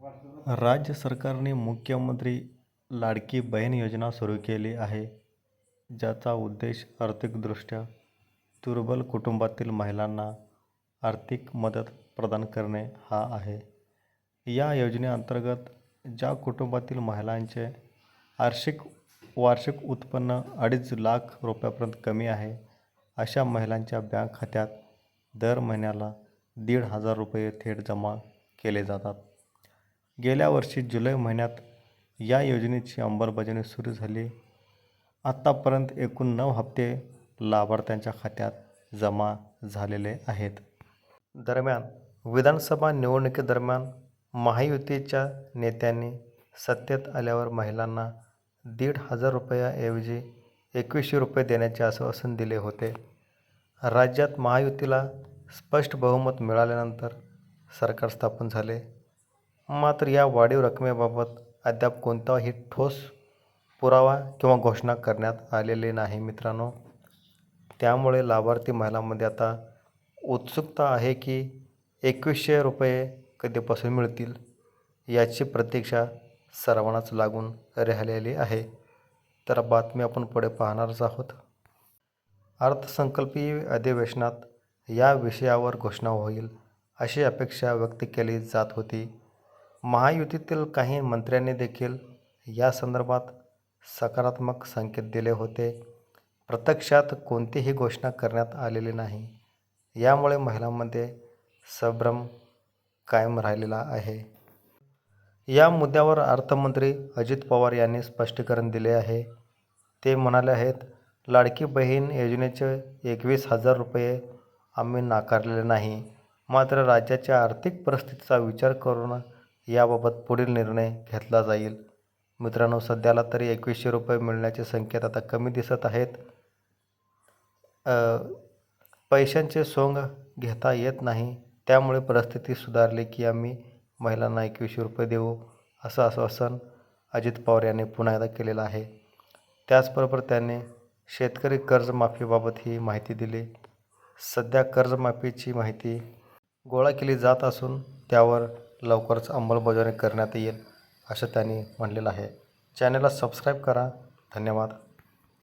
राज्य सरकारने मुख्यमंत्री लाडकी बहीण योजना सुरू केली आहे ज्याचा उद्देश आर्थिकदृष्ट्या दुर्बल कुटुंबातील महिलांना आर्थिक मदत प्रदान करणे हा आहे. या योजनेअंतर्गत ज्या कुटुंबातील महिलांचे आर्षिक वार्षिक उत्पन्न अडीच लाख रुपयापर्यंत कमी आहे अशा महिलांच्या बँक खात्यात दर महिन्याला दीड हजार रुपये थेट जमा केले जातात. गेल्या वर्षी जुलै महिन्यात या योजनेची अंमलबजावणी सुरू झाली. आत्तापर्यंत एकूण नऊ हप्ते लाभार्थ्यांच्या खात्यात जमा झालेले आहेत. दरम्यान विधानसभा निवडणुकीदरम्यान महायुतीच्या नेत्यांनी सत्तेत आल्यावर महिलांना दीड हजार रुपयाऐवजी एकवीसशे रुपये देण्याचे आश्वासन दिले होते. राज्यात महायुतीला स्पष्ट बहुमत मिळाल्यानंतर सरकार स्थापन झाले. मात्र या वाढीव रकमेबाबत अद्याप कोणताही ठोस पुरावा किंवा घोषणा करण्यात आलेली नाही मित्रांनो. त्यामुळे लाभार्थी महिलांमध्ये आता उत्सुकता आहे की एकवीसशे रुपये कधीपासून मिळतील याची प्रतीक्षा सर्वांनाच लागून राहिलेली आहे. तर बातमी आपण पुढे पाहणारच आहोत. अर्थसंकल्पीय अधिवेशनात या विषयावर घोषणा होईल अशी अपेक्षा व्यक्त केली जात होती. महायुतीतील काही मंत्र्यांनी देखील या संदर्भात सकारात्मक संकेत दिले होते. प्रत्यक्षात कोणतीही घोषणा करण्यात आलेली नाही. यामुळे महिलांमध्ये संभ्रम कायम राहिलेला आहे. या मुद्द्यावर अर्थमंत्री अजित पवार यांनी स्पष्टीकरण दिले आहे. ते म्हणाले आहेत लाडकी बहीण योजनेचे एकवीस हजार रुपये आम्ही नाकारलेले नाही. मात्र राज्याच्या आर्थिक परिस्थितीचा विचार करून याबाबत पुढील निर्णय घेतला जाईल. मित्रांनो सध्याला तरी एकवीसशे रुपये मिळण्याचे संकेत आता कमी दिसत आहेत. पैशांचे सोंग घेता येत नाही. त्यामुळे परिस्थिती सुधारली की आम्ही महिलांना एकवीसशे रुपये देऊ असं आश्वासन अजित पवार यांनी पुन्हा एकदा केलेलं आहे. त्याचबरोबर त्यांनी शेतकरी कर्जमाफीबाबत ही माहिती दिली. सध्या कर्जमाफीची माहिती गोळा केली जात असून त्यावर लवकरच अंमलबजावणी करण्यात येईल असं त्यांनी म्हणलेलं आहे. चॅनलला सबस्क्राईब करा. धन्यवाद.